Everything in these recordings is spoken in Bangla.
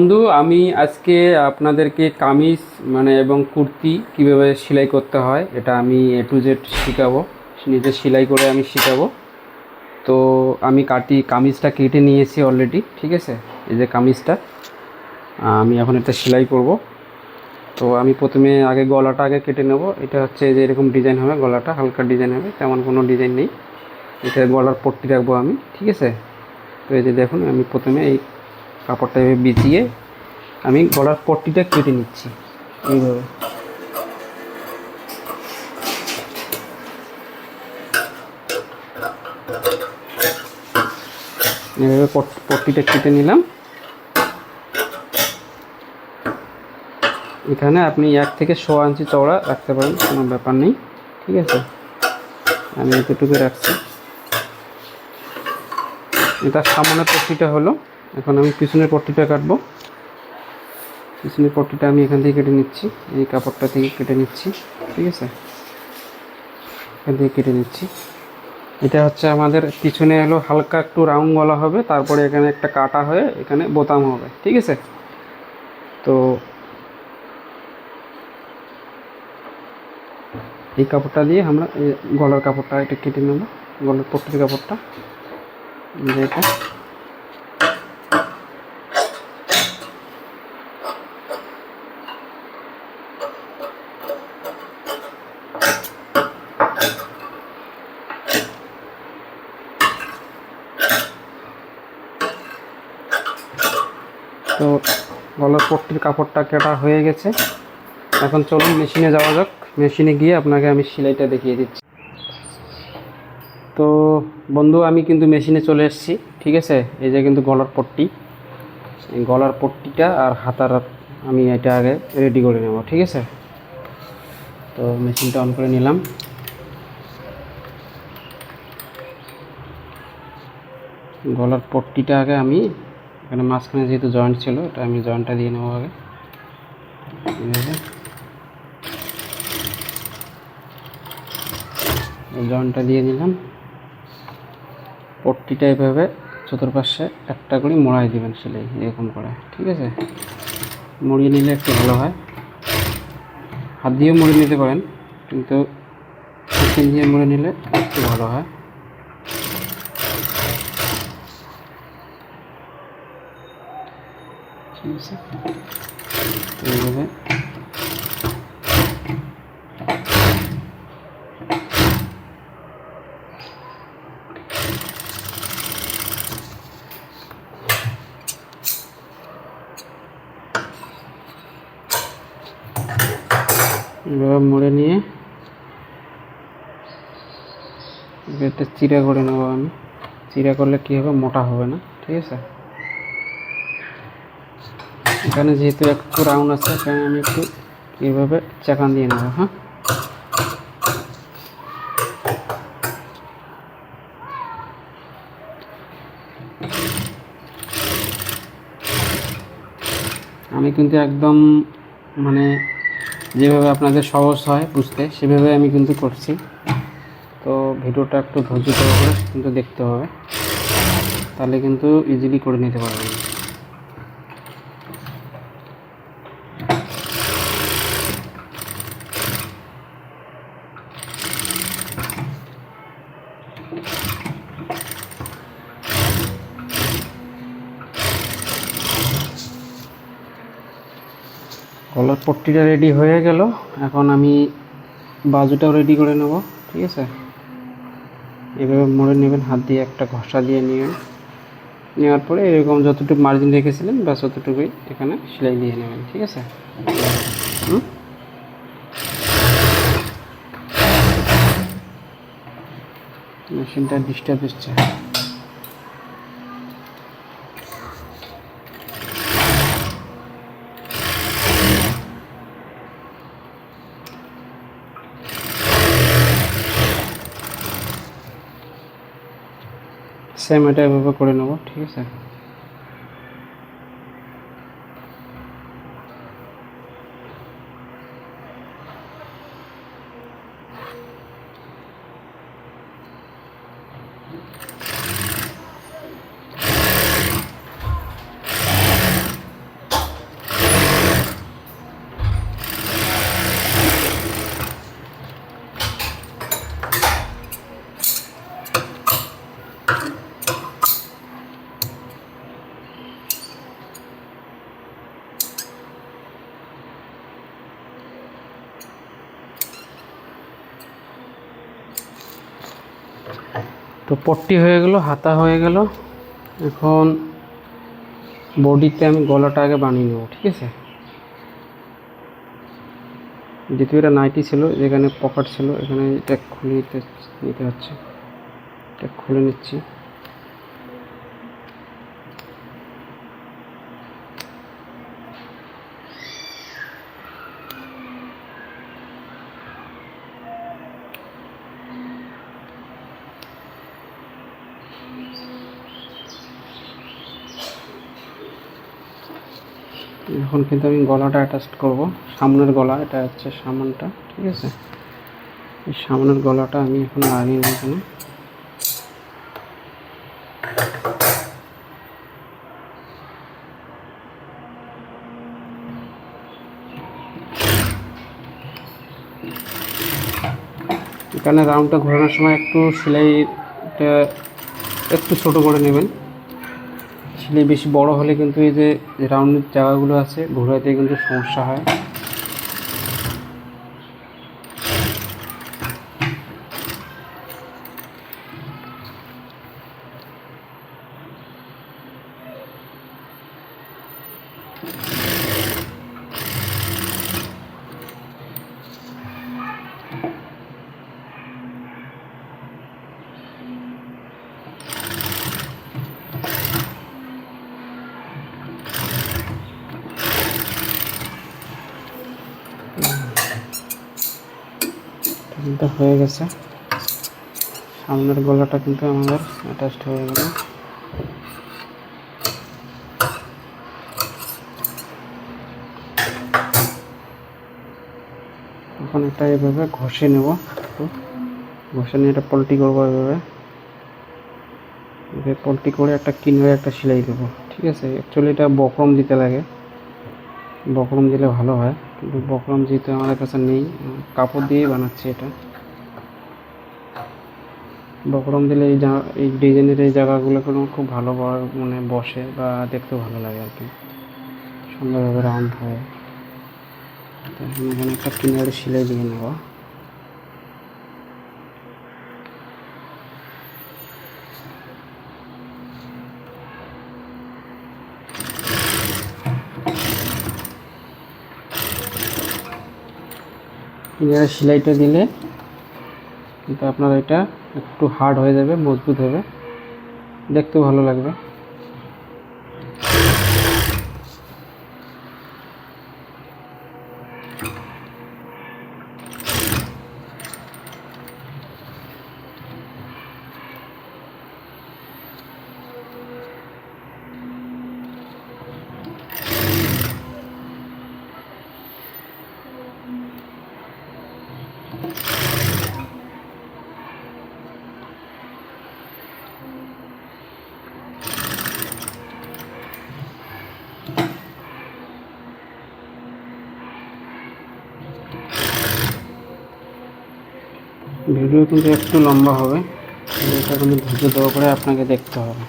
বন্ধু, আমি আজকে আপনাদেরকে কামিজ মানে এবং কুর্তি কীভাবে সেলাই করতে হয়, এটা আমি এ টু জেড শেখাবো। নিজে সেলাই করে আমি শেখাবো। তো আমি কাটি, কামিজটা কেটে নিয়েছি অলরেডি ঠিক আছে? এই যে কামিজটা, আমি এখন এটা সেলাই করব। তো আমি প্রথমে আগে গলাটা আগে কেটে নেব। এটা হচ্ছে যে এরকম ডিজাইন হবে, গলাটা হালকা ডিজাইন হবে, তেমন কোনো ডিজাইন নেই। এটা গলার পট্টি রাখব আমি, ঠিক আছে? তো এই যে দেখুন, আমি প্রথমে এই কাপড়টা এভাবে বিছিয়ে আমি গলার পট্টিটা কেটে নিচ্ছি। এইভাবে পট- পট্টিটা কেটে নিলাম। এখানে আপনি এক থেকে ছ ইঞ্চি চওড়া রাখতে পারেন, কোনো ব্যাপার নেই, ঠিক আছে? আমি এতটুকু রাখছি। এটা সামনের পট্টিটা হলো, এখন আমি পিছনের পট্টিটা কাটবো। পিছনের পট্টিটা আমি এখান থেকে কেটে নিচ্ছি, এই কাপড়টা থেকে কেটে নিচ্ছি, ঠিক আছে? এখান থেকে কেটে নিচ্ছি। এটা হচ্ছে আমাদের পিছনে হলো হালকা একটু রাউন্ড গলা হবে, তারপরে এখানে একটা কাটা হয়ে এখানে বোতাম হবে, ঠিক আছে? তো এই কাপড়টা দিয়ে আমরা গলার কাপড়টা এটা কেটে নেব, গলার পট্টির কাপড়টা। এটা। তো গলার পট্টির কাপড়টা কাটা হয়ে গেছে। এখন চলুন মেশিনে যাওয়া যাক। মেশিনে গিয়ে আপনাকে আমি সেলাইটা দেখিয়ে দিচ্ছি। তো বন্ধু, আমি কিন্তু মেশিনে চলে এসেছি, ঠিক আছে? এই যে কিন্তু গলার পট্টি। গলার পট্টিটা আর হাতার আমি এটা আগে রেডি করে নেব, ঠিক আছে? তো মেশিনটা অন করে নিলাম। গলার পট্টিটা আগে আমি এখানে মাঝখানে যেহেতু জয়েন্ট ছিল এটা আমি জয়েন্টটা দিয়ে নেব আগে। জয়েন্টটা দিয়ে নিলাম পট্টিটা এভাবে চতুর্পাশে একটা করে মোড়াই দিবেন সেলাই, এরকম করে, ঠিক আছে? মুড়িয়ে নিলে একটু ভালো হয়। হাত দিয়েও মুড়ে নিতে পারেন, কিন্তু দিয়ে মুড়ে নিলে একটু ভালো হয়। এইভাবে। এভাবে মুড়ে নিয়ে এটা চিরা করে নেব আমি। চিরা করলে কী হবে? মোটা হবে না, ঠিক আছে? এখানে যেহেতু একটু রাউন্ড আছে এখানে আমি একটু এইভাবে চাকান দিয়ে নেব হ্যাঁ? আমি কিন্তু একদম মানে যেভাবে আপনাদের সহজ হয় বুঝতে, সেভাবে আমি কিন্তু করছি। তো ভিডিওটা একটু ধৈর্য সহকারে কিন্তু দেখতে হবে। তাহলে কিন্তু ইজিলি করে নিতে পারবেন। পট্টিটা রেডি হয়ে গেল। এখন আমি বাজুটাও রেডি করে নেব, ঠিক আছে? এভাবে মোড়ে নেবেন, হাত দিয়ে একটা ঘষা দিয়ে নেবেন নেওয়ার পরে এরকম যতটুকু মার্জিন রেখেছিলেন, ব্যাস ততটুকুই এখানে সেলাই দিয়ে নেবেন, ঠিক আছে? মেশিনটা ডিস্টার্ব দিচ্ছে সেম এটা এভাবে করে নেব ঠিক আছে? তো পট্টি হয়ে গেল, হাতা হয়ে গেল। এখন বডিতে আমি গলাটা আগে বানিয়ে নেব, ঠিক আছে? যেহেতু এটা নাইটি ছিল যেখানে পকেট ছিল, এখানে এটা খুলে নিতে হচ্ছে। এটা খুলে নিচ্ছি। এখন কিন্তু আমি গলাটা অ্যাটাচ করব। সামনের গলা, এটা হচ্ছে সামনটা, ঠিক আছে? এই সামনের গলাটা আমি এখন লাগিয়ে নেব এখানে। এখানে রাউন্ডটা ঘোরানোর সময় একটু সেলাইটা একটু ছোট করে নেবেন। সেলাই বেশি বড় হলে কিন্তু এই যে রাউন্ডের জায়গাগুলো আছে ঘোরাতে কিন্তু সমস্যা হয়। কিন্তু হয়ে গেছে। সামনের গলাটা কিন্তু আমাদের অ্যাটাচড হয়ে গেল। এখন এটা এভাবে ঘষে নেব ঘষে নিয়ে এটা পল্টি করব এভাবে। এভাবে পল্টি করে একটা কিনবে একটা সেলাই দেবো, ঠিক আছে? অ্যাকচুয়ালি এটা বক্রম দিতে লাগে। বক্রম দিলে ভালো হয়। বক্রম যেহেতু আমাদের কাছে নেই, কাপড় দিয়েই বানাচ্ছি এটা। বকরম দিলে এই এই ডিজাইনের এই জায়গাগুলো কোনো খুব ভালো মানে বসে বা দেখতে ভালো লাগে আর কি। সুন্দরভাবে রাউন্ড হয়। এখানে একটা কিনারে সেলাই দিয়ে নেব। কিনারে সেলাইটা দিলে কিন্তু আপনার এটা একটু হার্ড হয়ে যাবে, মজবুত হবে। দেখতেও ভালো লাগবে। ভিডিও কিন্তু একটু লম্বা হবে এটা কিন্তু ধৈর্য দেওয়া করে আপনাকে দেখতে হবে।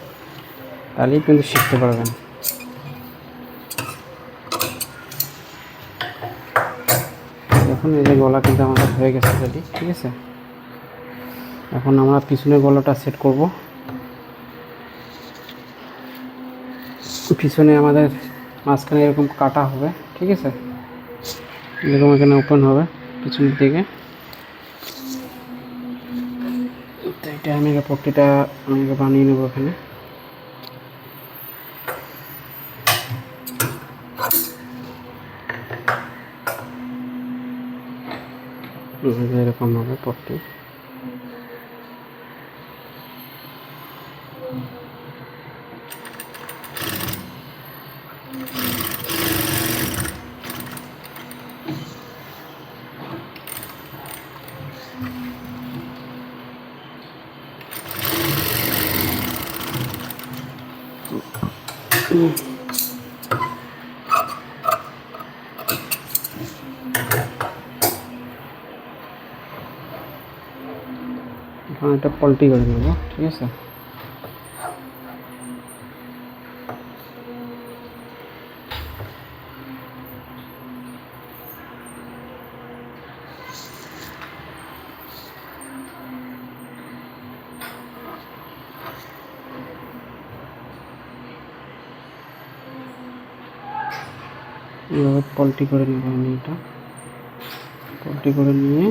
তাহলেই কিন্তু শিখতে পারবেন। এখন এই যে গলা কিন্তু আমাদের হয়ে গেছে রেডি ঠিক আছে? এখন আমরা পিছনের গলাটা সেট করব। পিছনে আমাদের মাঝখানে এরকম কাটা হবে, ঠিক আছে? এরকম এখানে ওপেন হবে, পিছনের দিকে। এটা আমি পট্টিটা আমি বানিয়ে নেব এখানে। এরকম হবে পট্টি এখন একটা পল্টি করে নেব ঠিক আছে এইভাবে পল্টি করে নেব আমি এটা পোলট্রি করে নিয়ে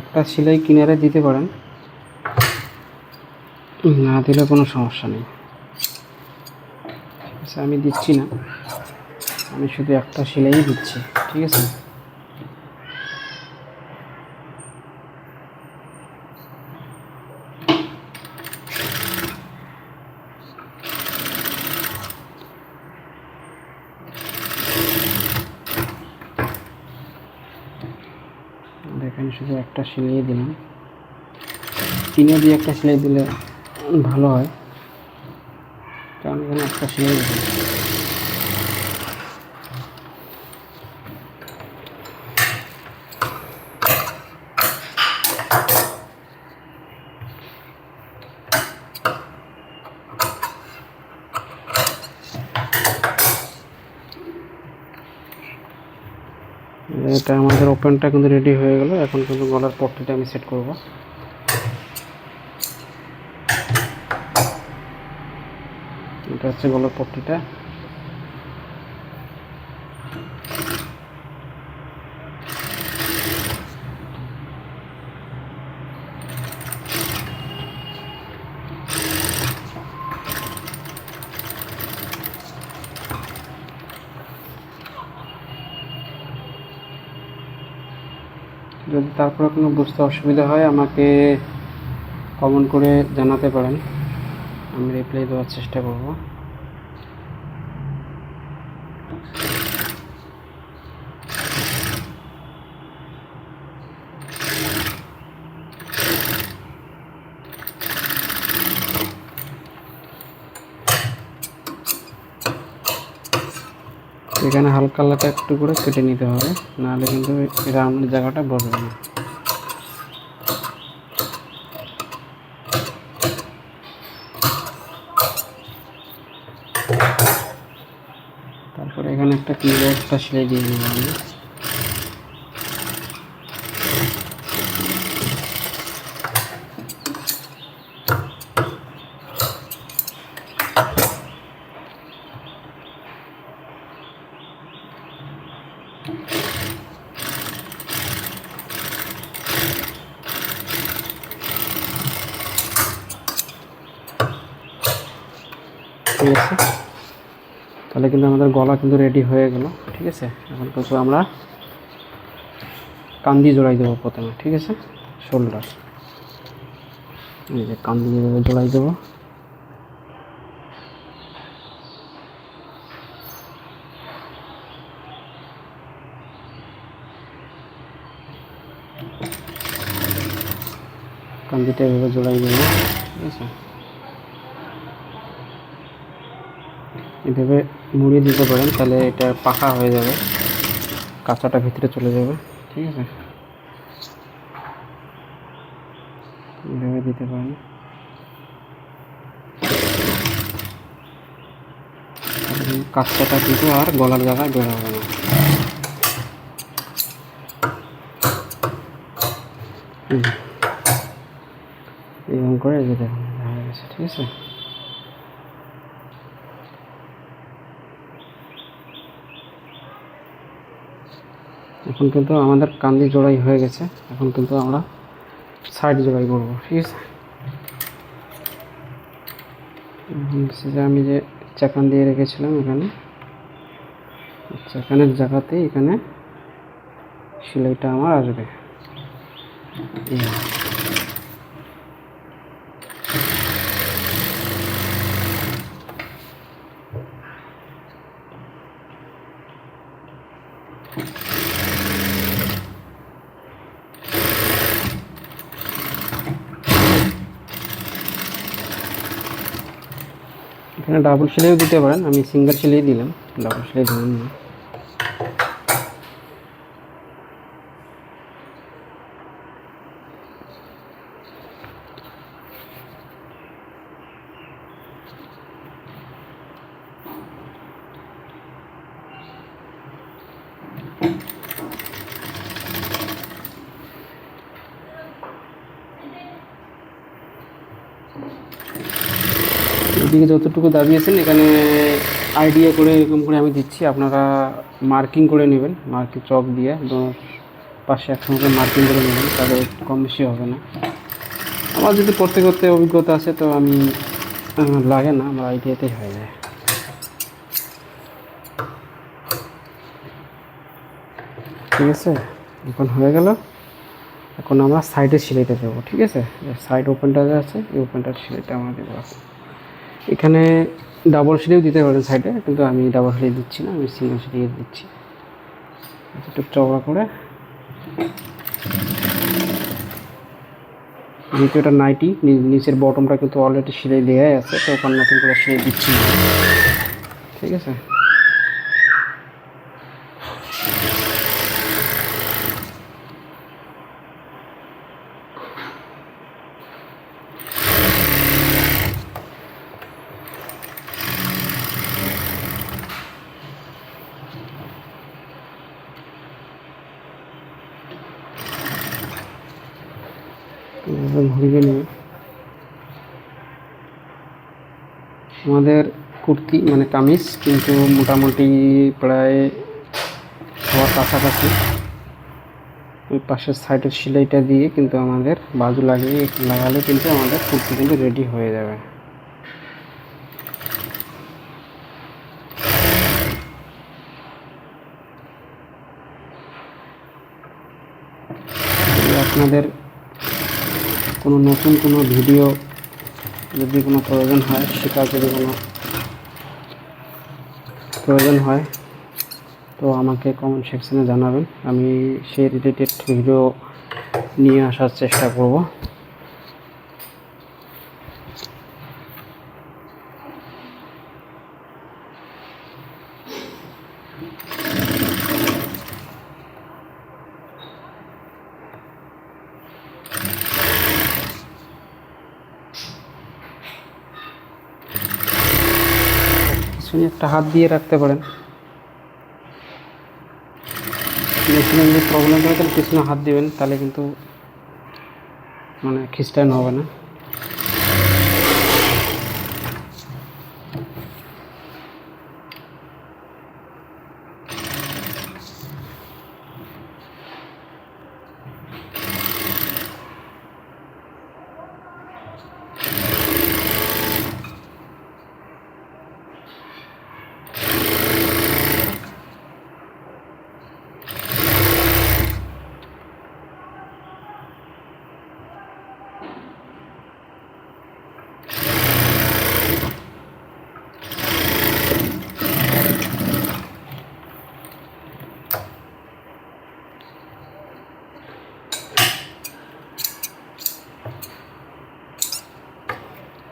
একটা সেলাই কিনারে দিতে পারেন। না দিলে কোনো সমস্যা নেই। ঠিক আছে, আমি দিচ্ছি না। আমি শুধু একটা সেলাই দিচ্ছি, ঠিক আছে দেখেন শুধু একটা সিলিয়ে দিলাম। তিনে দিয়ে একটা সেলাই দিলে ভালো হয়। কারণ এখানে একটা সেলাই দিলাম এটা আমাদের কিন্তু রেডি হয়ে গেল। এখন কিন্তু গলার পট্টিটা আমি সেট করব। এটা হচ্ছে গলার পট্টিটা যদি তারপরে কোনো বুঝতে অসুবিধা হয়, আমাকে কমেন্ট করে জানাতে পারেন। আমি রিপ্লাই দেওয়ার চেষ্টা করব। এখানে হালকা হালকা একটু করে কেটে নিতে হবে, নাহলে কিন্তু রাউন্ডের জায়গাটা বসবে না তারপরে এখানে একটা ক্লিয়ার একটা সেলাই দিয়ে দেবো আমি ঠিক আছে তাহলে কিন্তু আমাদের গলা কিন্তু রেডি হয়ে গেল, ঠিক আছে? এখন কিন্তু আমরা কান্দি জোড়াই দেবো প্রথমে, ঠিক আছে? শোল্ডার এই যে কান্দি জোড়াই দেবো। কান্দিটা এভাবে জোড়াই দেবো, ঠিক আছে? এভাবে মুড়িয়ে দিতে পারেন, তাহলে এটা পাকা হয়ে যাবে। কাঁচাটা ভিতরে চলে যাবে, ঠিক আছে? এভাবে দিতে পারেন। কাঁচাটা কিন্তু আর গলার জায়গায় বের হবে না। এরকম করে যে দেখুন ঠিক আছে? এখন কিন্তু আমাদের কান্দি জোড়াই হয়ে গেছে। এখন কিন্তু আমরা সাইড জোড়াই করব, ঠিক আছে? যে আমি যে চাকান দিয়ে রেখেছিলাম এখানে, চাকানের জায়গাতে এখানে সেলাইটা আমার আসবে। ডাবল সেলাইও দিতে পারেন। আমি সিঙ্গেল সেলাই দিলাম ডাবল সেলাই দিলাম না এদিকে যতটুকু দাবিয়েছেন, এখানে আইডিয়া করে এরকম করে আমি দিচ্ছি। আপনারা মার্কিং করে নেবেন, মার্কিং চক দিয়ে দো- পাশে একসঙ্গে করে মার্কিং করে নেবেন, তাহলে কম বেশি হবে না। আমার যদি করতে করতে অভিজ্ঞতা আছে, তো আমি লাগে না, আমার আইডিয়াতেই হয়ে যায়। ঠিক আছে? এখন হয়ে গেল। এখন আমরা সাইডে সেলাইটা দেবো ঠিক আছে? সাইড ওপেনটা আছে, এই ওপেনটার সেলাইটা আমরা দেবো এখন। ডাবল সিঁড়িও দিতে পারেন সাইডে কিন্তু আমি ডাবল সিড়ি দিচ্ছি না, আমি সিঙ্গেল সিলিয়ে দিচ্ছি একটু চওড়া করে যেহেতু এটা নাইটি নিচের বটমটা কিন্তু অলরেডি সিলাই দেওয়াই আছে, তো ওখানে নতুন করে সিলাই দিচ্ছি। ঠিক আছে এভাবে ঘুরিয়ে নেবে আমাদের কুর্তি মানে কামিজ, কিন্তু মোটামুটি প্রায় হওয়ার কাছাকাছি। ওই পাশের সাইডের সেলাইটা দিয়ে কিন্তু আমাদের বাজু লাগিয়ে লাগালে কিন্তু আমাদের কুর্তি কিন্তু রেডি হয়ে যাবে। আপনাদের কোনো নতুন কোনো ভিডিও যদি কোনো প্রয়োজন হয় শেখার যদি কোনো প্রয়োজন হয়, তো আমাকে কমেন্ট সেকশানে জানাবেন। আমি সেই রিলেটেড ভিডিও নিয়ে আসার চেষ্টা করব পিছনে একটা হাত দিয়ে রাখতে পারেন। মেশিনে যদি প্রবলেম হয় তাহলে পিছনে হাত দেবেন, তাহলে কিন্তু মানে খ্রিস্টান হবে না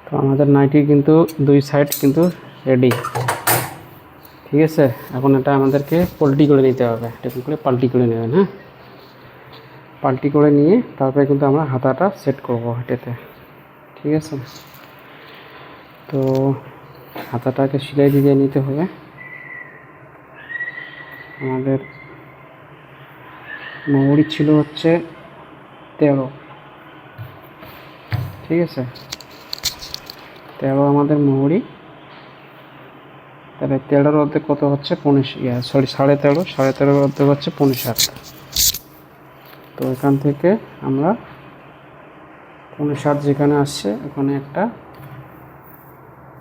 তো আমাদের নাইটি কিন্তু দুই সাইড কিন্তু রেডি ঠিক আছে? এখন এটা আমাদেরকে পোল্টি করে নিতে হবে। এরকম করে? পাল্টি করে নেবেন হ্যাঁ? পাল্টি করে নিয়ে তারপরে কিন্তু আমরা হাতাটা সেট করব এটাতে ঠিক আছে? তো হাতাটাকে সেলাই দিয়ে নিতে হবে। আমাদের মৌরি ছিল হচ্ছে তেরো। ঠিক আছে? তেরো আমাদের মোহরি তাহলে তেরোর অর্ধেক কত হচ্ছে? পনেরো ইয়া সরি সাড়ে তেরো, সাড়ে তেরোর অর্ধেক হচ্ছে পনেরো সাত তো এখান থেকে আমরা পনেরো সাত যেখানে আসছে, ওখানে একটা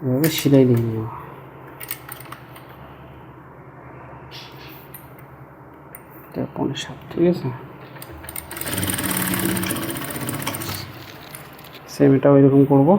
এভাবে সেলাই দিয়ে এটা পনেরো সাত ঠিক আছে? সেম এটা ওইরকম করব।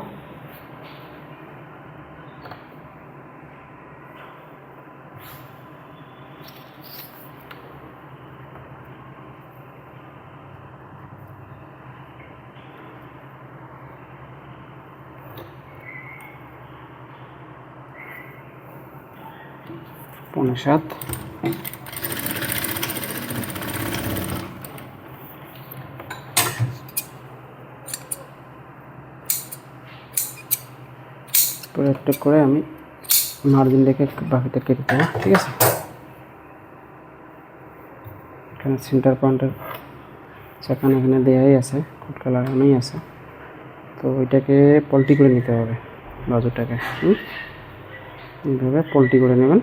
পনেরো সাত করে আমি মার্জিন রেখে বাকিটা কেটে দেবো, ঠিক আছে? এখানে সেন্টার পয়েন্টের সেখানে এখানে দেয়াই আছে খুটকা লাগানোই আছে। তো ওইটাকে পল্টি করে নিতে হবে, বাজুটাকে এইভাবে পোলট্রি করে নেবেন।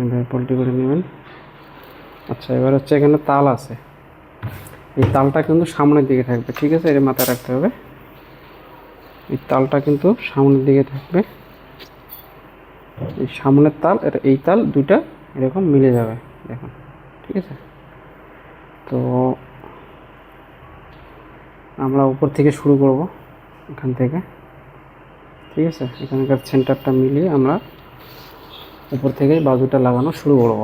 এইভাবে পোলট্রি করে নেবেন। আচ্ছা এবার হচ্ছে এখানে তাল আছে। এই তালটা কিন্তু সামনের দিকে থাকবে, ঠিক আছে? এটা মাথায় রাখতে হবে। এই তালটা কিন্তু সামনের দিকে থাকবে। এই সামনের তাল আর এই তাল দুইটা এরকম মিলে যাবে, দেখুন, ঠিক আছে? তো আমরা উপর থেকে শুরু করব এখান থেকে, ঠিক আছে? এখানকার সেন্টারটা মিলিয়ে আমরা উপর থেকে বাজুটা লাগানো শুরু করব।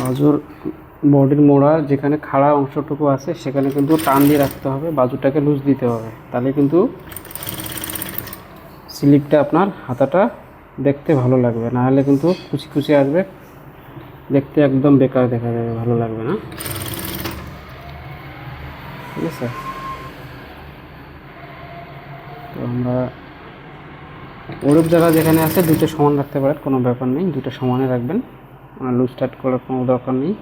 বাজুর বডির মোড়া যেখানে খাড়া অংশটুকু আছে, সেখানে কিন্তু টান দিয়ে রাখতে হবে, বাজুটাকে লুজ দিতে হবে। তাহলে কিন্তু স্লিপটা আপনার হাতাটা দেখতে ভালো লাগবে, না হলে কিন্তু কুচি কুচি আসবে, দেখতে একদম বেকার দেখা যাবে, ভালো লাগবে না। ঠিক আছে তো আমরা ওরূপ জায়গা যেখানে আছে, দুটো সমান রাখতে পারেন, কোনো ব্যাপার নেই, দুটো সমানে রাখবেন। লুজ টাইট করার কোনো দরকার নেই।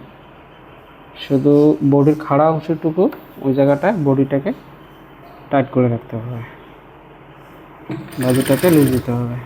শুধু বডির খাড়া অংশটুকু ওই জায়গাটায় বডিটাকে টাইট করে রাখতে হবে। বাজুটাকে লুজ দিতে হবে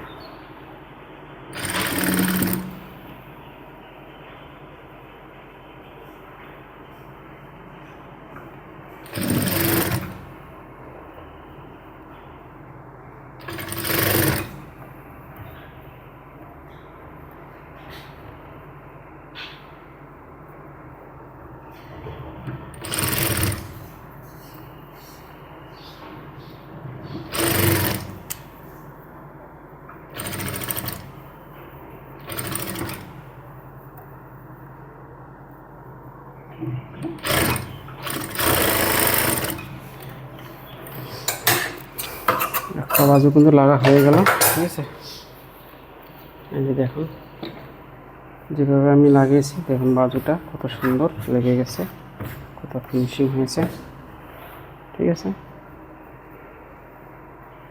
একটা বাজু কিন্তু লাগা হয়ে গেল। ঠিক আছে? এই যে দেখুন, যেভাবে আমি লাগিয়েছি, দেখুন বাজুটা কত সুন্দর লেগে গেছে, কত ফিনিশিং হয়েছে। ঠিক আছে?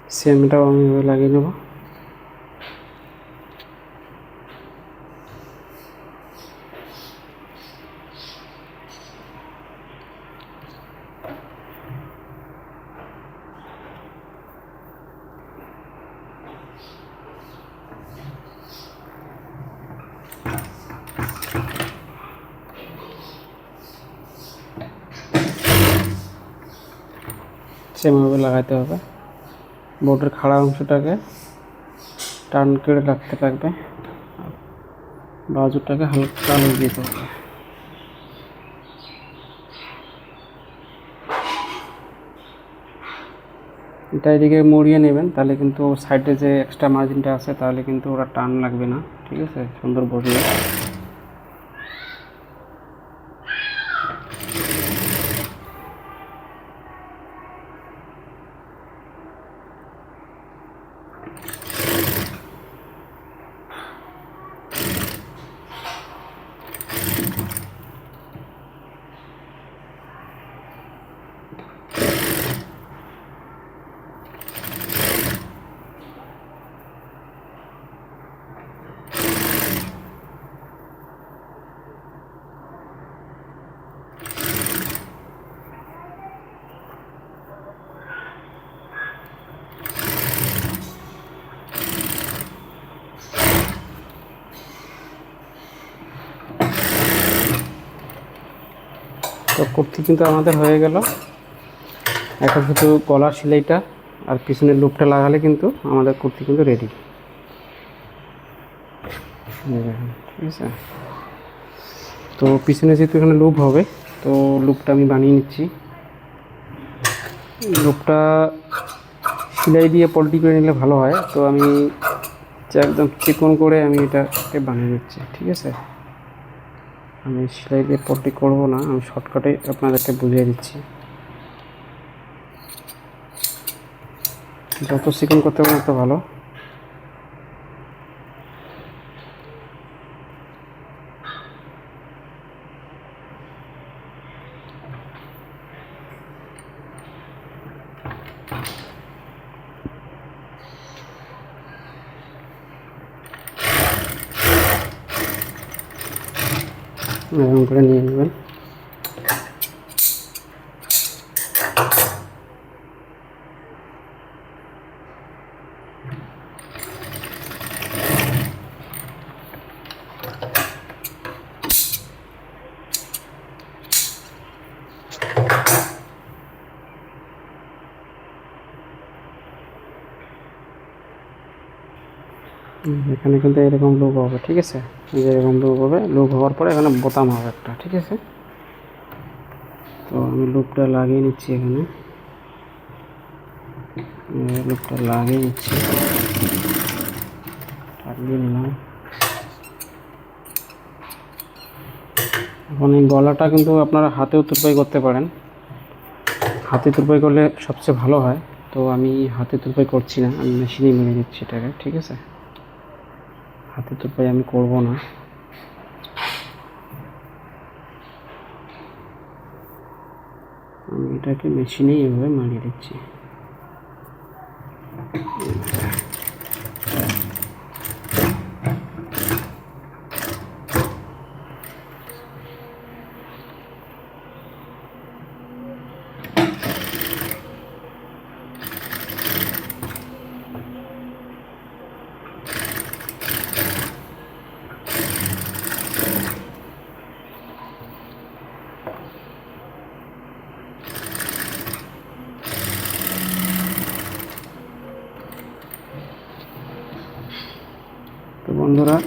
সেমটাও আমি লাগিয়ে নেব। লাগাতে হবে বোর্ডের খাড়া অংশটাকে টান করে রাখতে থাকবে আর বাজুটাকে হালকা আলু দিতে হবে এটা এদিকে মরিয়ে নেবেন তাহলে কিন্তু সাইডে যে এক্সট্রা মার্জিনটা আছে তাহলে কিন্তু ওরা টান লাগবে না ঠিক আছে সুন্দর বসবে তো কুর্তি কিন্তু আমাদের হয়ে গেল। এখন শুধু গলার সেলাইটা আর পিছনের লুপটা লাগালে কিন্তু আমাদের কুর্তি কিন্তু রেডি ঠিক আছে? তো পিছনে যেহেতু এখানে লুপ হবে, তো লুপটা আমি বানিয়ে নিচ্ছি। লুপটা সেলাই দিয়ে পল্টি করে নিলে ভালো হয়, তো আমি একদম চিকন করে আমি এটাকে বানিয়ে নিচ্ছি, ঠিক আছে? আমি সেলাই দিয়ে পট্টি করব না, আমি শর্টকাটে আপনাদেরকে বুঝিয়ে দিচ্ছি। যত চিকন করতে পারেন তত ভালো। এরকম করে নিয়ে নেবেন। এখানে কিন্তু এরকম লুক হবে, ঠিক আছে? যে এরকম লুক হবে, লুক হওয়ার পরে এখানে বোতাম হবে একটা, ঠিক আছে? তো আমি লুপটা লাগিয়ে নিচ্ছি এখানে। লুপটা লাগিয়ে নিচ্ছি। লাগিয়ে নিলাম এখন এই গলাটা কিন্তু আপনারা হাতেও তুরপাই করতে পারেন। হাতে তুরপাই করলে সবচেয়ে ভালো হয়। তো আমি হাতে তুরপাই করছি না, আমি মেশিনেই মেরে দিচ্ছি এটাকে, ঠিক আছে? হাতে তুরপাই আমি করব না। আমি এটাকে মেশিনেই এভাবে মারিয়ে দিচ্ছি। বন্ধুরা,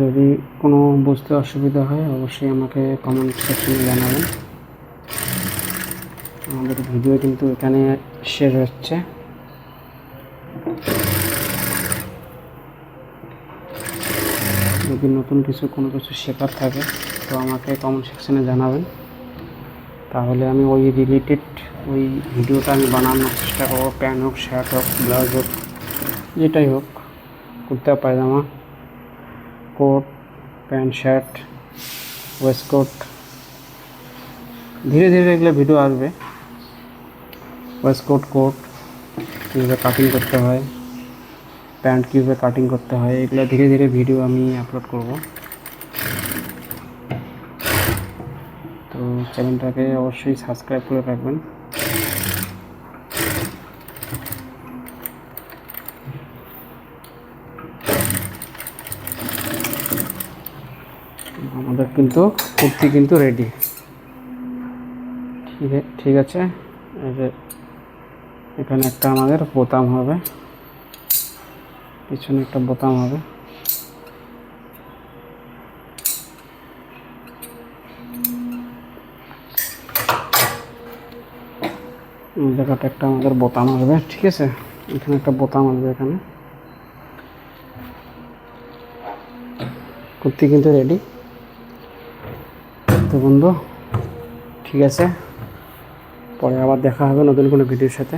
যদি কোনো বুঝতে অসুবিধা হয়, অবশ্যই আমাকে কমেন্ট সেকশনে জানাবেন। আমাদের ভিডিও কিন্তু এখানে শেষ হচ্ছে। যদি নতুন কিছু, কোনো কিছু শেখার থাকে, তো আমাকে কমেন্ট সেকশনে জানাবেন। তাহলে আমি ওই রিলেটেড ওই ভিডিওটা আমি বানানোর চেষ্টা করব প্যান্ট হোক শার্ট হোক ব্লাউজ হোক। যেটাই হোক, kurta, pyjama, coat, pant, shirt waistcoat ধীরে ধীরে এগুলো ভিডিও আসবে। ওয়েস্টকোট কোট কীভাবে কাটিং করতে হয়, প্যান্ট কীভাবে কাটিং করতে হয়, এগুলো ধীরে ধীরে ভিডিও আমি আপলোড করব। তো চ্যানেলটাকে অবশ্যই সাবস্ক্রাইব করে রাখবেন আমাদের কিন্তু কুর্তি কিন্তু রেডি ঠিক ঠিক আছে? এখানে একটা আমাদের বোতাম হবে। পিছনে একটা বোতাম হবে। জায়গাটা একটা আমাদের বোতাম আসবে ঠিক আছে? এখানে একটা বোতাম আসবে এখানে। কুর্তি কিন্তু রেডি তো বন্ধু ঠিক আছে। পরে আবার দেখা হবে নতুন কোনো ভিডিওর সাথে।